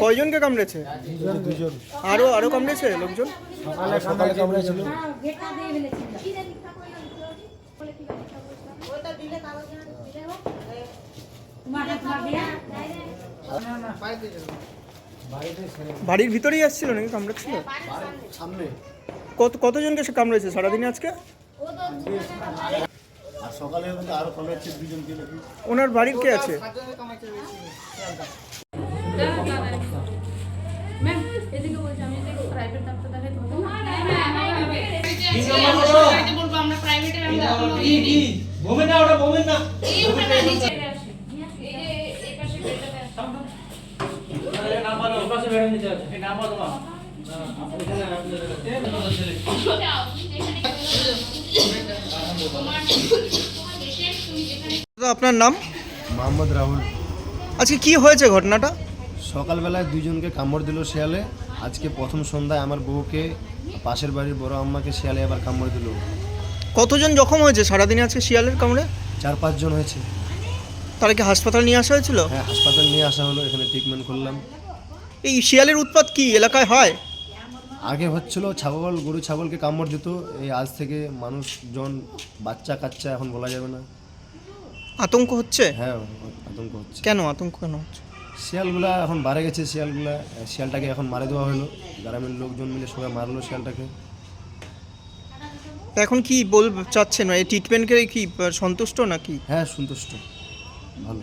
কয়জনকে কামড়েছে? আরও আরও কামড়েছে লোকজন? বাড়িতে ছেড়ে বাড়ির ভিতরেই আসছিল নাকি কামড়াচ্ছিল? সামনে। কত কতজনকে সে কামড়েছে সারাদিনে আজকে? আর সকালে আরও কামড়াচ্ছে দুজন ওনার বাড়ির কে আছে? প্রাইভেট আমরা আছে এই তোমার। আপনার নাম? মোহাম্মদ রাহুল। আজকে কি হয়েছে ঘটনাটা? সকালবেলায় দুজনকে কামড় দিল শিয়ালে। আজকে প্রথম সন্ধ্যায় আমার বউকে পাশের বাড়ির বড় আম্মাকে শিয়ালে আবার কামড় দিল। কতজন জখম হয়েছে সারাদিনে আজকে শিয়ালের কামড়ে? চার পাঁচজন হয়েছে। তারা কি হাসপাতালে নিয়ে আসা হয়েছিল? হ্যাঁ হাসপাতাল নিয়ে আসা হলো এখানে ট্রিটমেন্ট করলাম। এই শিয়ালের উৎপাত কি এলাকায় হয়? আগে হচ্ছিল ছাগল গরু ছাগলকে কামড় দিত। এই আজ থেকে মানুষজন বাচ্চা কাচ্চা এখন বলা যাবে না। আতঙ্ক হচ্ছে? হ্যাঁ আতঙ্ক হচ্ছে। কেন আতঙ্ক কেন হচ্ছে? শিয়ালগুলা এখন বাড়ে গেছে শিয়ালগুলা শিয়ালটাকে এখন মারে দেওয়া হলো। গ্রামের লোকজন মিলে সবাই মারলো শিয়ালটাকে। তা এখন কি বল চাচ্ছেন? এই ট্রিটমেন্টকে কি সন্তুষ্ট নাকি? হ্যাঁ সন্তুষ্ট। ভালো।